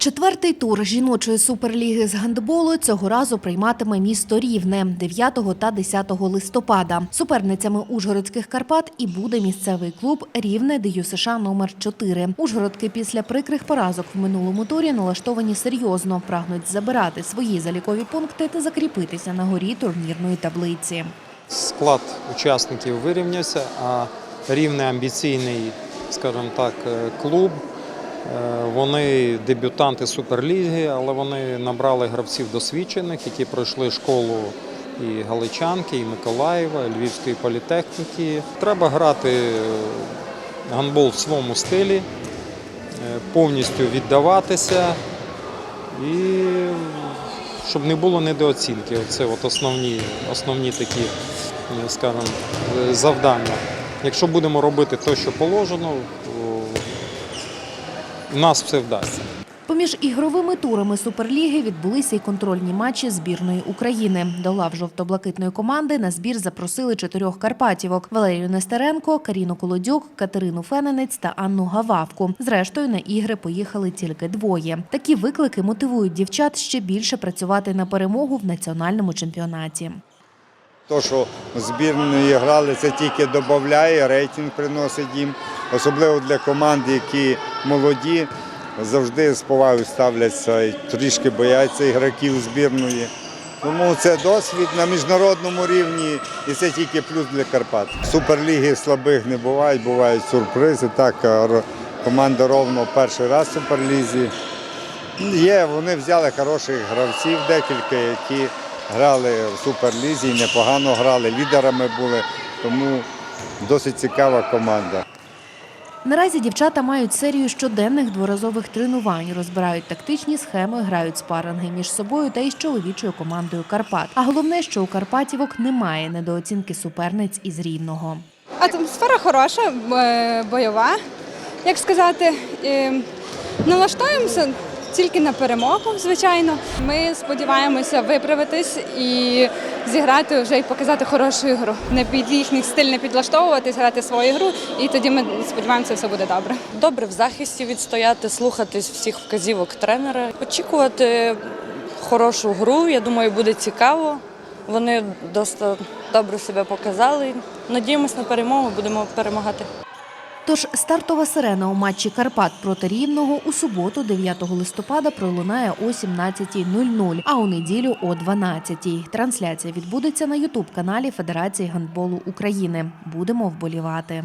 Четвертий тур жіночої суперліги з гандболу цього разу прийматиме місто Рівне 9 та 10 листопада. Суперницями Ужгородських Карпат і буде місцевий клуб Рівне ДЮСШ номер 4 Ужгородки після прикрих поразок в минулому турі налаштовані серйозно, прагнуть забирати свої залікові пункти та закріпитися на горі турнірної таблиці. Склад учасників вирівнявся, а рівний амбіційний, скажімо так, е, клуб. Е, Вони дебютанти Суперліги, але вони набрали гравців досвідчених, які пройшли школу і Галичанки, і Миколаєва, і Львівської політехніки. Треба грати е, гандбол в своєму стилі, е, повністю віддаватися і щоб не було недооцінки. Це от основні, основні такі, скажімо, завдання. Якщо будемо робити те, що положено, у нас все вдасться. Поміж ігровими турами Суперліги відбулися й контрольні матчі збірної України. До лав жовто-блакитної команди на збір запросили чотирьох карпатівок: Валерію Нестеренко, Каріну Колодюк, Катерину Фененець та Анну Гававку. Зрештою, на ігри поїхали тільки двоє. Такі виклики мотивують дівчат ще більше працювати на перемогу в національному чемпіонаті. То, що збірної грали, це тільки додає, рейтинг приносить їм, особливо для команд, які молоді, завжди з повагою ставляться і трішки бояться ігроків збірної. Тому це досвід на міжнародному рівні і це тільки плюс для Карпат. Суперліги слабих не бувають, бувають сюрпризи. Так, команда ровно перший раз в суперлізі. Є, вони взяли хороших гравців декілька, які грали в суперлізі непогано грали, лідерами були, тому досить цікава команда. Наразі дівчата мають серію щоденних дворазових тренувань, розбирають тактичні схеми, грають спаринги між собою та із чоловічою командою Карпат. А головне, що у Карпатівок немає недооцінки суперниць із рівного. Атмосфера хороша, е, бойова, як сказати. Е, Налаштуємося тільки на перемогу, звичайно. Ми сподіваємося виправитись і зіграти вже і показати хорошу ігру. Не під їхній стиль не підлаштовуватись, грати свою гру, і тоді ми сподіваємося, все буде добре. Добре в захисті відстояти, слухатись всіх вказівок тренера, очікувати хорошу гру. Я думаю, буде цікаво. Вони досить добре себе показали. Надіємось на перемогу, будемо перемагати. Тож стартова сирена у матчі Карпат проти Рівного у суботу, 9 листопада, пролунає о 17.00, а у неділю о 12.00. Трансляція відбудеться на Ютуб каналі Федерації гандболу України. Будемо вболівати.